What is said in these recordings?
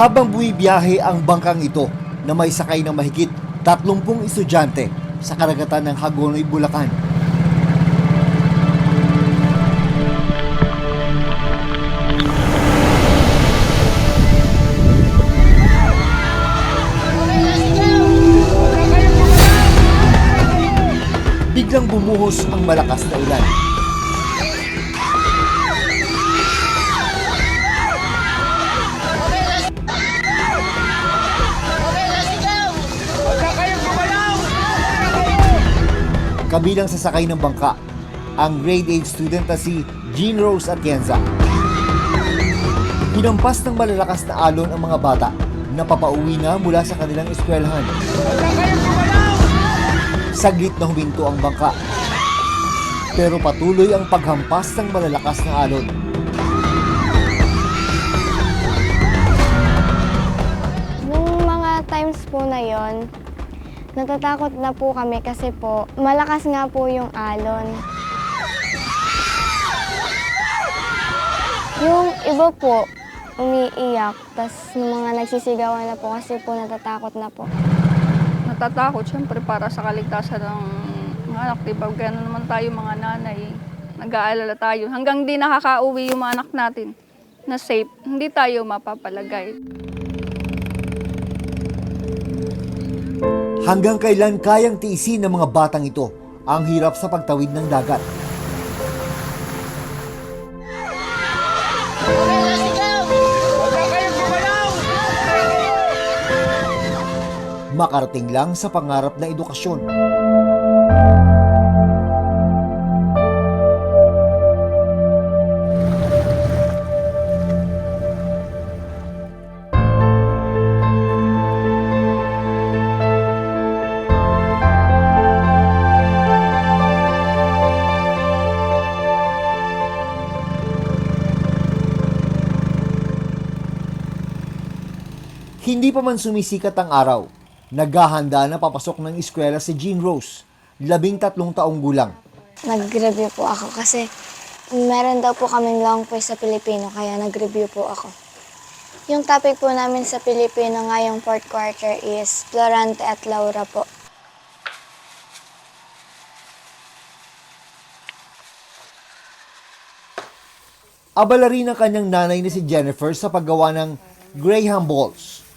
Habang bumibiyahe ang bangkang ito na may sakay ng mahigit 30 estudyante sa karagatan ng Hagonoy, Bulacan. Biglang bumuhos ang malakas na ulan. Kabilang sa sakay ng bangka, ang grade 8 student na si Jean Rose Atienza. Hinampas ng malalakas na alon ang mga bata na papauwi na mula sa kanilang eskwelahan. Saglit na huminto ang bangka. Pero patuloy ang paghampas ng malalakas na alon. Nung mga times po na yon, natatakot na po kami kasi po malakas nga po yung alon. Yung iba po, umiiyak, yung mga nagsisigawan na po kasi po natatakot na po. natatakot syempre para sa kaligtasan ng mga anak, diba? Kaya naman tayo mga nanay, nag-aalala tayo. Hanggang di nakakauwi yung mga anak natin na safe, hindi tayo mapapalagay. Hanggang kailan kayang tiisin ng mga batang ito ang hirap sa pagtawid ng dagat? Makarating lang sa pangarap na edukasyon. Hindi pa man sumisikat ang araw, naghahanda na papasok ng eskwela si Jean Rose, labing tatlong taong gulang. Nag-review po ako kasi meron daw po kaming long quiz sa Pilipino kaya nag-review po ako. Yung topic po namin sa Pilipino ngayong fourth quarter is Florante at Laura po. Abala rin ang kanyang nanay na si Jennifer sa paggawa ng Graham Balls.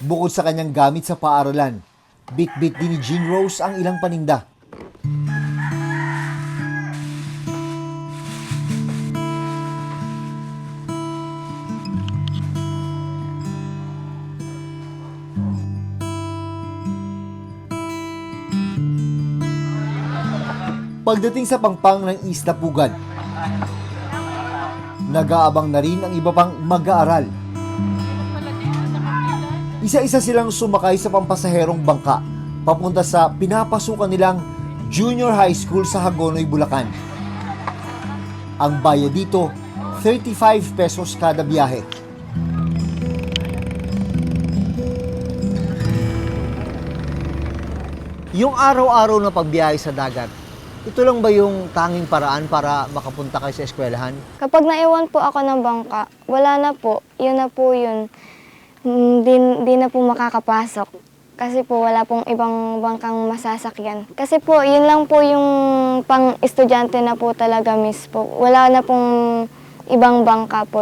Bukod sa kanyang gamit sa paaralan, bit-bit din ni Jean Rose ang ilang paninda. Pagdating sa pangpang ng Isla Pugad, nag-aabang na rin ang iba pang mag-aaral. Isa-isa silang sumakay sa pampasaherong bangka papunta sa pinapasukan nilang junior high school sa Hagonoy, Bulacan. Ang bayad dito, 35 pesos kada biyahe. Yung araw-araw na pagbiyahe sa dagat, ito lang ba yung tanging paraan para makapunta kayo sa eskwelahan? Kapag naiwan po ako ng bangka, wala na po. Yun na po yun. Mm, Di, na po makakapasok. Kasi po wala pong ibang bangkang masasakyan. Kasi po, yun lang po yung pang-estudyante na po talaga miss po. Wala na pong ibang bangka po.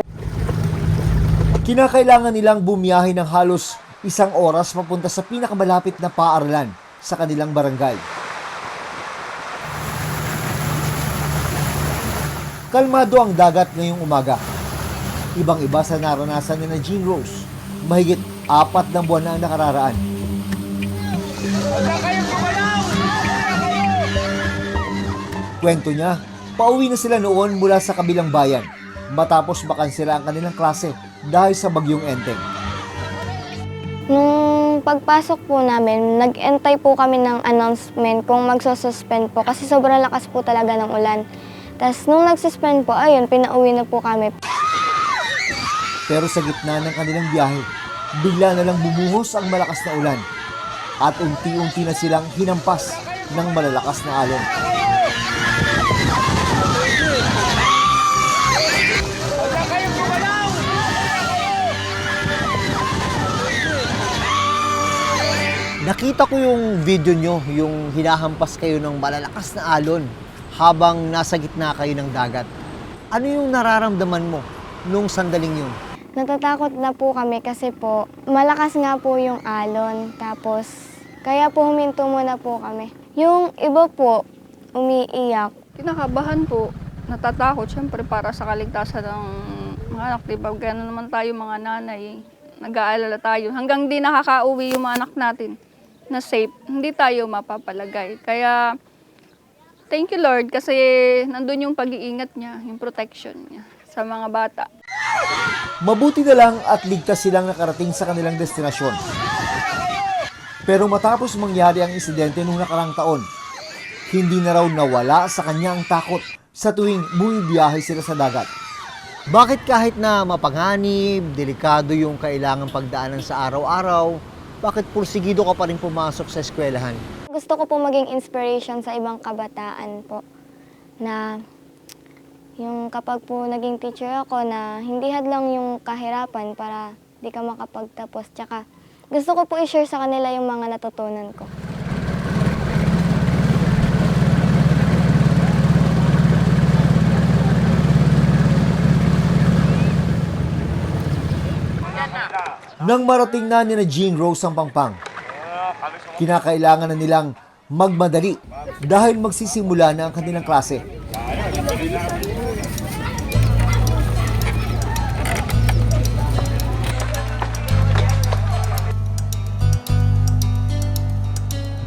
Kinakailangan nilang bumiyahe ng halos isang oras papunta sa pinakamalapit na paaralan sa kanilang barangay. Kalmado ang dagat ngayong umaga. Ibang-iba sa naranasan ni na Jean Rose. Mahigit apat na buwan na ang nakararaan. Kwento niya, pauwi na sila noon mula sa kabilang bayan matapos makansela ang kanilang klase dahil sa bagyong Enteng. Nung pagpasok po namin, nag-entay po kami ng announcement kung magsususpend po kasi sobrang lakas po talaga ng ulan. Tapos nung nagsuspend po, ayun, pinauwi na po kami. Pero sa gitna ng kanilang biyahe, bigla na lang bumuhos ang malakas na ulan at unti-unti na silang hinampas ng malalakas na alon. Nakita ko yung video nyo, yung hinahampas kayo ng malalakas na alon habang nasa gitna kayo ng dagat. Ano yung nararamdaman mo nung sandaling yun? Natatakot na po kami kasi po malakas nga po yung alon. Tapos kaya po huminto muna po kami. Yung iba po umiiyak. Kinakabahan po, natatakot syempre para sa kaligtasan ng mga anak. Diba, gano'n naman tayo mga nanay. Nag-aalala tayo. Hanggang di nakaka-uwi yung mga anak natin na safe, hindi tayo mapapalagay. Kaya, thank you Lord kasi nandun yung pag-iingat niya, yung protection niya sa mga bata. Mabuti na lang at ligtas silang nakarating sa kanilang destinasyon. Pero matapos mangyari ang insidente noong nakarang taon, hindi na raw nawala sa kanya ang takot sa tuwing bumibiyahe sila sa dagat. Bakit kahit na mapanganib, delikado yung kailangan pagdaanan sa araw-araw, bakit pursigido ka pa rin pumasok sa eskwelahan? Gusto ko po maging inspiration sa ibang kabataan po na yung kapag po naging teacher ako na hindi hadlang yung kahirapan para di ka makapagtapos. Tsaka gusto ko po i-share sa kanila yung mga natutunan ko. Nang marating na ni na Jean Rose ang pangpang, kinakailangan na nilang magmadali dahil magsisimula na ang kanilang klase.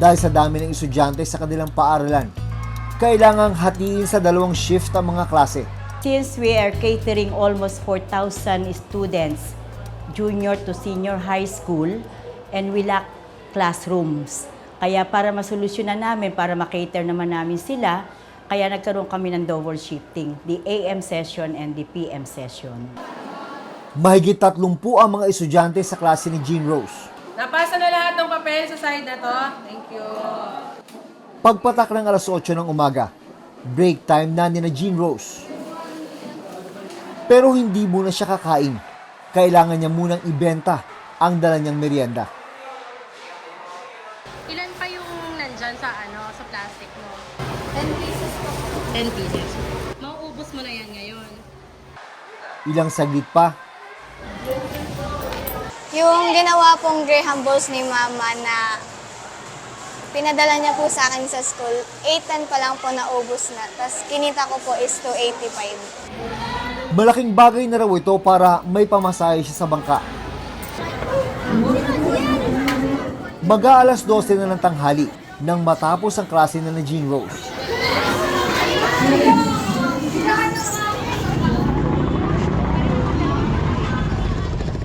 Dahil sa dami ng estudyante sa kanilang paaralan, kailangang hatiin sa dalawang shift ang mga klase. Since we are catering almost 4,000 students, junior to senior high school, and we lack classrooms. Kaya para masolusyonan namin, para makater naman namin sila, kaya nagkaroon kami ng double shifting, the AM session and the PM session. Mahigit 30 ang mga estudyante sa klase ni Jean Rose. Napasa na lahat ng papel sa side na to. Thank you. Pagpatak ng alas 8 ng umaga, break time na ni na Jean Rose. Pero hindi muna siya kakain. Kailangan niya munang ibenta ang dala niyang merienda. Ilan pa yung nandyan sa ano, sa plastic mo? 10 pieces po. 10 pieces. Mauubos mo na yan ngayon. Ilang saglit pa, Yung ginawa pong Graham Balls ni Mama na pinadala niya po sa akin sa school, 810 pa lang po naubos na. Tapos kinita ko po is 285. malaking bagay na raw ito para may pamasahe siya sa bangka. Mag-aalas 12 na ng tanghali nang matapos ang klase na na Jean Rose.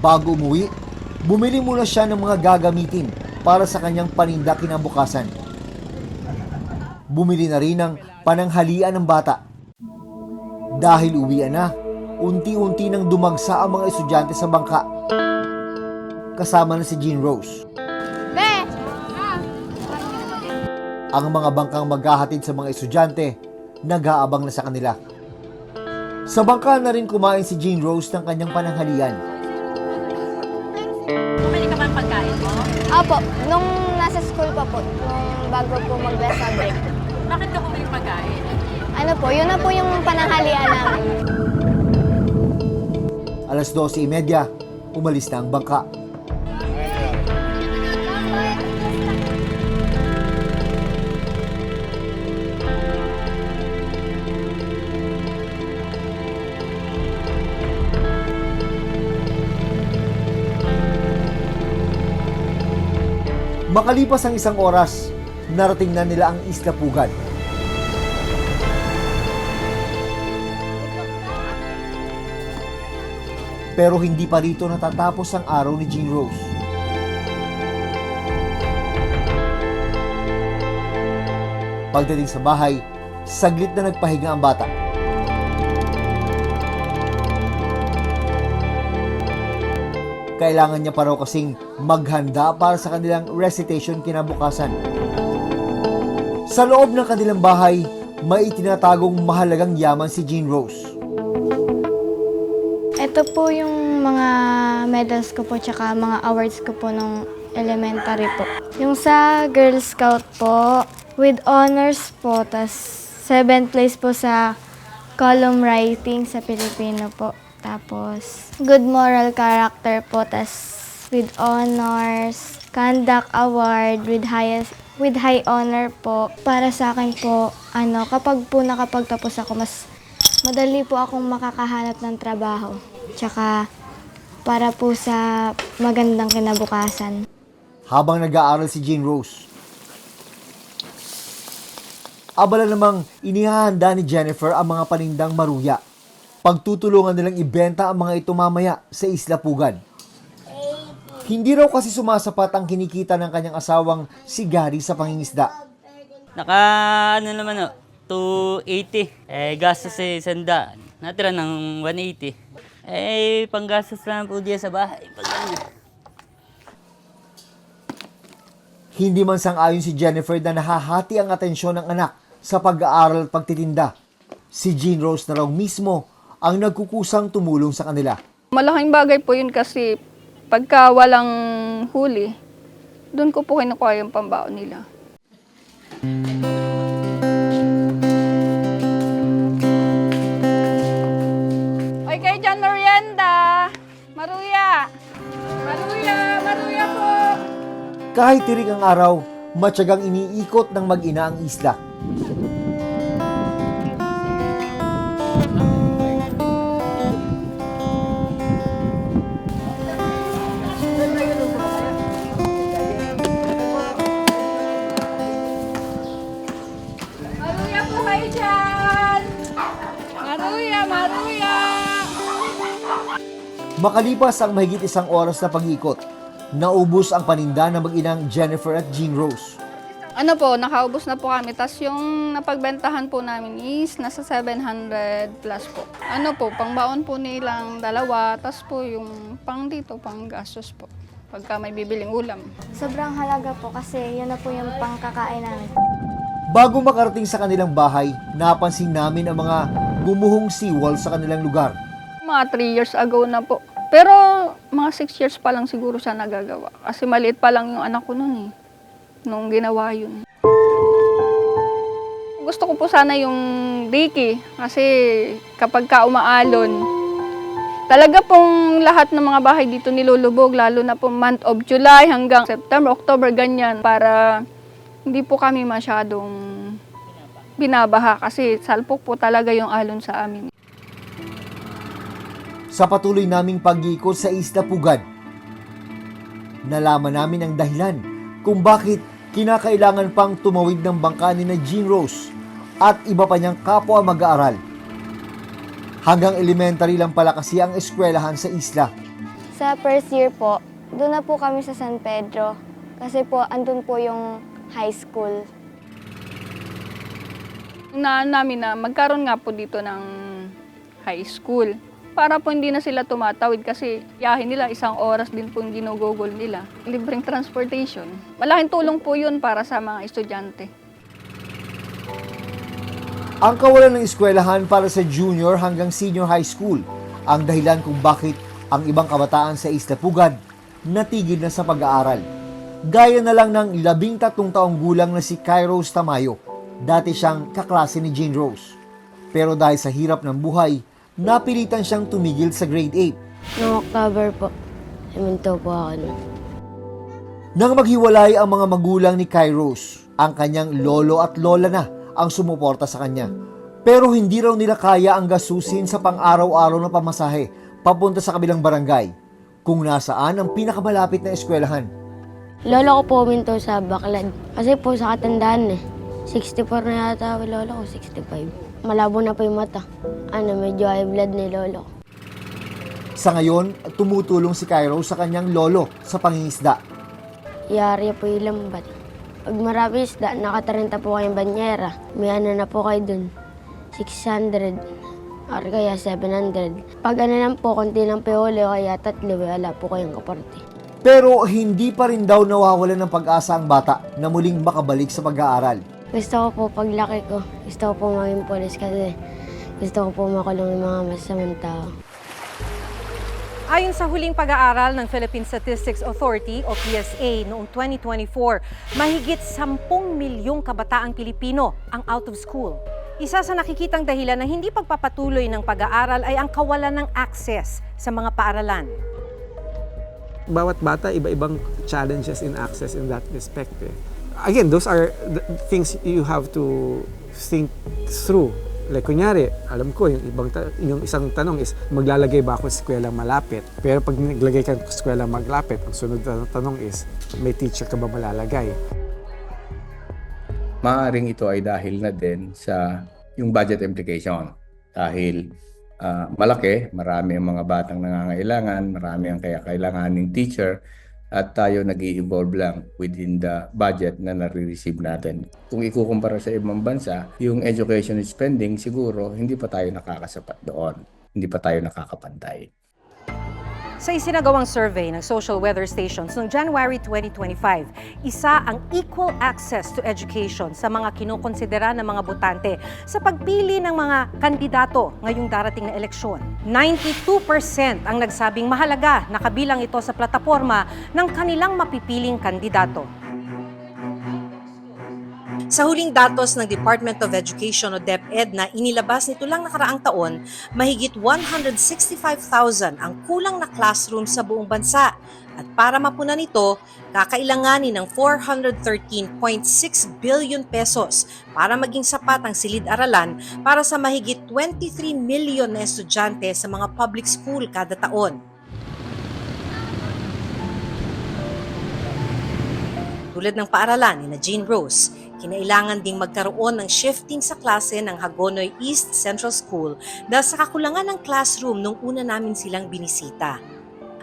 Bago umuwi, bumili muna siya ng mga gagamitin para sa kanyang paninda kinabukasan. Bumili na rin ng pananghalian ng bata. Dahil uwian na, unti-unti nang dumagsa ang mga estudyante sa bangka. Kasama na si Jean Rose. Ang mga bangkang maghahatid sa mga estudyante, nag-aabang na sa kanila. Sa bangka na rin kumain si Jean Rose ng kanyang pananghalian. Opo, nung nasa school pa po, nung bago po mag-lasa break. Bakit bumili ng pagkain? Ano po, yun na po yung pananghalian namin. Alas 12.30, umalis na ang bangka. Makalipas ang isang oras, narating na nila ang Isla Pugad. Pero hindi pa rito natatapos ang araw ni Jean Rose. Pagdating sa bahay, saglit na nagpahinga ang bata. Kailangan niya pa raw kasing maghanda para sa kanilang recitation kinabukasan. Sa loob ng kanilang bahay, may itinatagong mahalagang yaman si Jean Rose. Ito po yung mga medals ko po tsaka mga awards ko po nung elementary po. Yung sa Girl Scout po, with honors po, tas 7th place po sa column writing sa Pilipino po. Tapos, good moral character po, tas with honors, conduct award with highest with high honor po. Para sa akin po, ano, kapag po nakapagtapos ako, mas madali po akong makakahanap ng trabaho. Tsaka, para po sa magandang kinabukasan. habang nag-aaral si Jane Rose. Abala namang inihahanda ni Jennifer ang mga panindang maruya. Pagtutulungan nilang ibenta ang mga ito mamaya sa Isla Pugan. Hindi raw kasi sumasapat ang kinikita ng kanyang asawang si Gary sa pangingisda. Naka ano naman o, 280. Eh, gastos eh, sanda. Natira ng 180. Eh, panggastos lang po diya sa bahay. Pag ano. Hindi man sang-ayon si Jennifer na nahahati ang atensyon ng anak sa pag-aaral at pagtitinda. Si Jean Rose na raw mismo ang nagkukusang tumulong sa kanila. Malaking bagay po yun kasi pagka walang huli, doon ko po kinukuha yung pambaon nila. Oy, kayo dyan, merienda! Maruya! Maruya! Maruya po! Kahit tirik ang araw, matyagang iniikot ng mag-ina ang isla. Makalipas ang mahigit isang oras na pag-iikot, naubos ang paninda ng mag-inang Jennifer at Jean Rose. Ano po, nakaubos na po kami. Tapos yung napagbentahan po namin is nasa 700 plus po. Ano po, pangbaon po nilang dalawa. Tapos po yung pang dito, pang gastos po. Pagka may bibiling ulam. Sobrang halaga po kasi yun na po yung pangkakain namin. Bago makarating sa kanilang bahay, napansin namin ang mga bumuhong seawall sa kanilang lugar. Mga 3 years ago na po. Pero mga 6 years pa lang siguro siya nagagawa. Kasi maliit pa lang yung anak ko noon eh. Nung ginawa yun. Gusto ko po sana yung Ricky. Kasi kapag ka umaalon, talaga pong lahat ng mga bahay dito nilulubog. Lalo na po month of July hanggang September, October, ganyan. Para hindi po kami masyadong binabaha. Kasi salpok po talaga yung alon sa amin. Sa patuloy naming pag-iikot sa Isla Pugad, nalaman namin ang dahilan kung bakit kinakailangan pang tumawid ng bangka ni na Jean Rose at iba pa niyang kapwa mag-aaral. Hanggang elementary lang pala kasi ang eskwelahan sa isla. Sa first year po, doon na po kami sa San Pedro. Kasi po, andun po yung high school. na namin na magkaroon nga po dito ng high school. Para po hindi na sila tumatawid kasi yahin nila isang oras din po yung ginugugol nila. Libreng transportation. Malaking tulong po yun para sa mga estudyante. Ang kawalan ng eskwelahan para sa junior hanggang senior high school ang dahilan kung bakit ang ibang kabataan sa Isla Pugad natigil na sa pag-aaral. Gaya na lang ng labing tatlong taong gulang na si Kairos Tamayo. Dati siyang kaklase ni Jane Rose. Pero dahil sa hirap ng buhay, napilitan siyang tumigil sa grade 8. Noong October po, huminto po ako nun. Nang maghiwalay ang mga magulang ni Kairos, ang kanyang lolo at lola na ang sumuporta sa kanya. Pero hindi raw nila kaya ang gasusin sa pang-araw-araw na pamasahe papunta sa kabilang barangay kung nasaan ang pinakamalapit na eskwelahan. Lolo ko po huminto sa Baklad. Kasi po sa katandaan eh. 64 na yata lolo ko, 65. Malabo na po yung mata. Ano, medyo high blood ni lolo. Sa ngayon, tumutulong si Kairos sa kanyang lolo sa pangingisda. Yari po yung lambat. Pag marami isda, naka-30 po kayong banyera. May ano na po kayo dun. 600 or kaya 700. Pag ano lang po, konti lang huli o kaya tatlo, wala po kayong kaparte. Pero hindi pa rin daw nawawalan ng pag-asa ang bata na muling makabalik sa pag-aaral. Gusto ko po paglaki ko, gusto ko po maging polis kasi gusto ko po makulong yung mga masamang tao. Ayon sa huling pag-aaral ng Philippine Statistics Authority o PSA noong 2024, mahigit 10 milyong kabataang Pilipino ang out of school. Isa sa nakikitang dahilan ng hindi pagpapatuloy ng pag-aaral ay ang kawalan ng access sa mga paaralan. bawat bata iba-ibang challenges in access in that respect. Eh. Again, those are things you have to think through. Like kunyari, alam ko yung ibang ta- yung isang tanong is maglalagay ba ako sa eskwela malapit? Pero pag naglagay ka sa eskwela malapit, ang sunod na tanong is may teacher ka ba malalagay? Maaring ito ay dahil na din sa yung budget implication. Dahil ah, malaki, marami ang mga batang nangangailangan, marami ang kaya kailanganing teacher, at tayo nag evolve lang within the budget na nare-receive natin. Kung ikukumpara sa ibang bansa, yung education spending siguro hindi pa tayo nakakasapat doon. Hindi pa tayo nakakapantay. Sa isinagawang survey ng Social Weather Stations noong January 2025, isa ang equal access to education sa mga kinukonsidera ng mga botante sa pagpili ng mga kandidato ngayong darating na eleksyon. 92% ang nagsabing mahalaga na kabilang ito sa plataforma ng kanilang mapipiling kandidato. Sa huling datos ng Department of Education o DepEd na inilabas nito lang nakaraang taon, mahigit 165,000 ang kulang na classroom sa buong bansa. At para mapunan ito, kakailanganin ng 413.6 billion pesos para maging sapat ang silid-aralan para sa mahigit 23 million na estudyante sa mga public school kada taon. Tulad ng paaralan ni na Jean Rose, kinailangan ding magkaroon ng shifting sa klase ng Hagonoy East Central School dahil sa kakulangan ng classroom nung una namin silang binisita.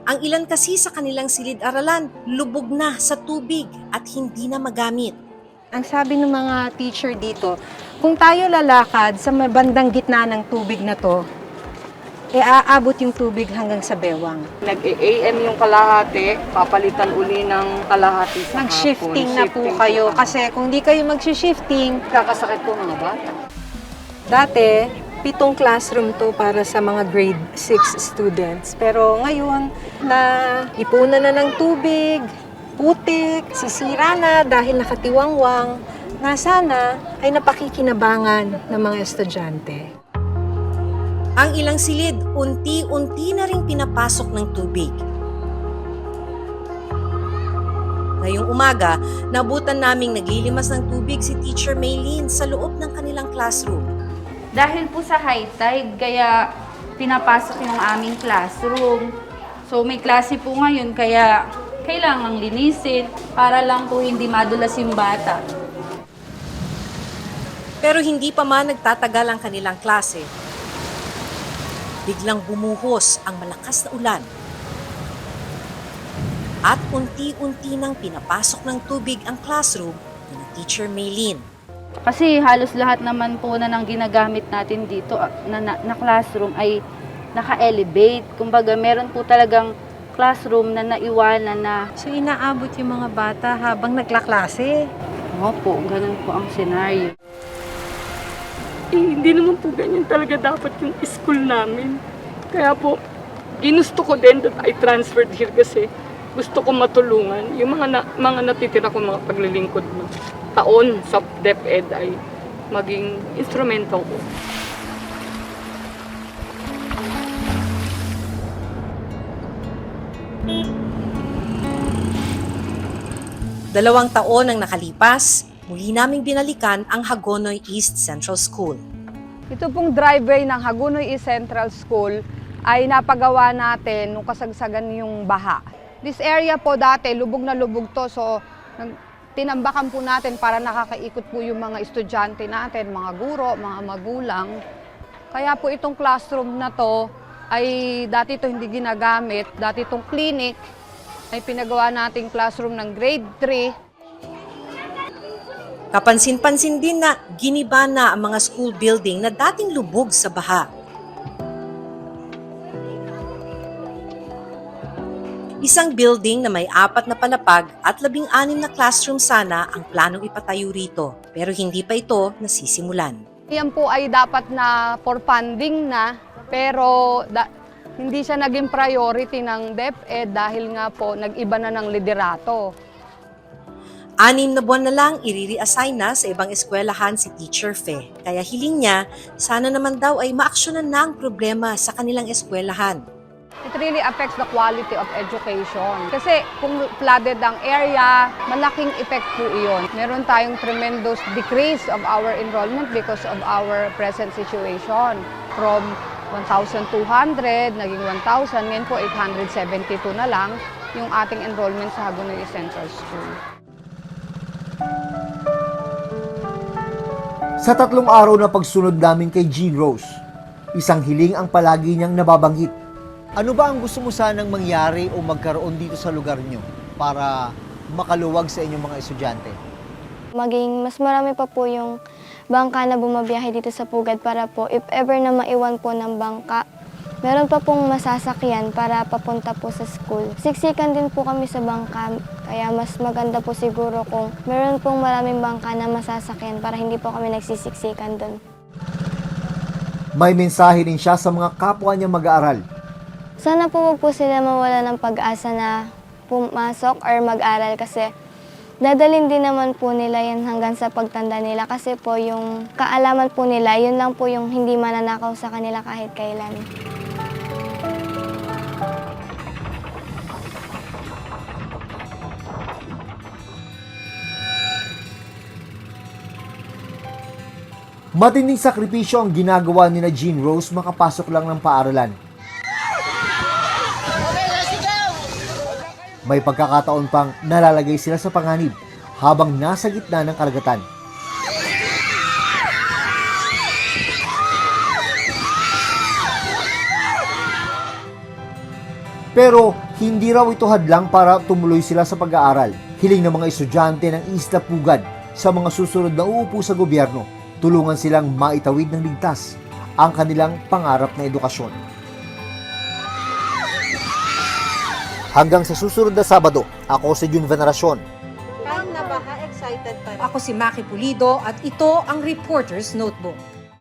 Ang ilan kasi sa kanilang silid-aralan, lubog na sa tubig at hindi na magamit. Ang sabi ng mga teacher dito, kung tayo lalakad sa bandang gitna ng tubig na to, e aabot yung tubig hanggang sa bewang. Nag-AM yung kalahati, papalitan uli ng kalahati sa Mag-shifting na po kayo kasi kung di kayo mag-shifting, Kakasakit po mga bata. dati, pitong classroom to para sa mga grade 6 students. Pero ngayon, na ipunan na ng tubig, putik, sisira na dahil nakatiwangwang, na sana ay napakikinabangan ng mga estudyante. Ang ilang silid, unti-unti na rin pinapasok ng tubig. Ngayong umaga, nabutan naming naglilimas ng tubig si Teacher Maylene sa loob ng kanilang classroom. Dahil po sa high tide, kaya pinapasok yung aming classroom. So may klase po ngayon, kaya kailangang linisin para lang po hindi madulas yung bata. Pero hindi pa man nagtatagal ang kanilang klase. Biglang bumuhos ang malakas na ulan. At unti-unti nang pinapasok ng tubig ang classroom ni Teacher Maylene. Kasi halos lahat naman po na nang ginagamit natin dito ah, na, na, na classroom ay naka-elevate. Kumbaga meron po talagang classroom na naiwanan na So inaabot yung mga bata habang naglaklase. Opo, ganun po ang senaryo. Eh, hindi naman po ganyan talaga dapat yung school namin. Kaya po, ginusto ko din that I transferred here kasi gusto ko matulungan yung mga, na, mga natitira ko mga paglilingkod ng taon sa DepEd ay maging instrumento ko. Dalawang taon ang nakalipas, muli naming binalikan ang Hagonoy East Central School. Ito pong driveway ng Hagunoy East Central School ay napagawa natin nung kasagsagan yung baha. This area po dati, lubog na lubog to. So, tinambakan po natin para nakakaikot po yung mga estudyante natin, mga guro, mga magulang. Kaya po itong classroom na to ay dati to hindi ginagamit. Dati itong clinic ay pinagawa nating classroom ng grade 3 Kapansin-pansin din na giniba na ang mga school building na dating lubog sa baha. Isang building na may apat na palapag at labing-anim na classroom sana ang planong ipatayo rito, pero hindi pa ito nasisimulan. Yan po ay dapat na for funding na, pero da- Hindi siya naging priority ng DepEd dahil nga po nag-iba na ng liderato. Anim na buwan na lang, iriri-assign na sa ibang eskwelahan si Teacher Fe. Kaya hiling niya, sana naman daw ay maaksyonan na ang problema sa kanilang eskwelahan. It really affects the quality of education. Kasi kung flooded ang area, malaking effect po iyon. Meron tayong tremendous decrease of our enrollment because of our present situation. From 1,200, naging 1,000, ngayon po 872 na lang yung ating enrollment sa Hagonoy Central School. Sa tatlong araw na pagsunod namin kay Jean Rose, isang hiling ang palagi niyang nababanggit. Ano ba ang gusto mo sanang mangyari o magkaroon dito sa lugar nyo para makaluwag sa inyong mga estudyante? Maging mas marami pa po yung bangka na bumabiyahe dito sa Pugad para po if ever na maiwan po ng bangka, meron pa pong masasakyan para papunta po sa school. Siksikan din po kami sa bangka, kaya mas maganda po siguro kung meron pong maraming bangka na masasakyan para hindi po kami nagsisiksikan doon. May mensahe din siya sa mga kapwa niya mag-aaral. Sana po wag po sila mawala ng pag-asa na pumasok or mag-aral kasi dadalin din naman po nila yan hanggang sa pagtanda nila kasi po yung kaalaman po nila, yun lang po yung hindi mananakaw sa kanila kahit kailan. Matinding sakripisyo ang ginagawa ni na Jean Rose makapasok lang ng paaralan. May pagkakataon pang nalalagay sila sa panganib habang nasa gitna ng karagatan. Pero hindi raw ito hadlang para tumuloy sila sa pag-aaral. Hiling ng mga estudyante ng Isla Pugad sa mga susunod na uupo sa gobyerno, tulungan silang maitawid ng ligtas ang kanilang pangarap na edukasyon. Hanggang sa susunod na Sabado, ako si Jun Veneracion. Ako si Maki Pulido at ito ang Reporter's Notebook.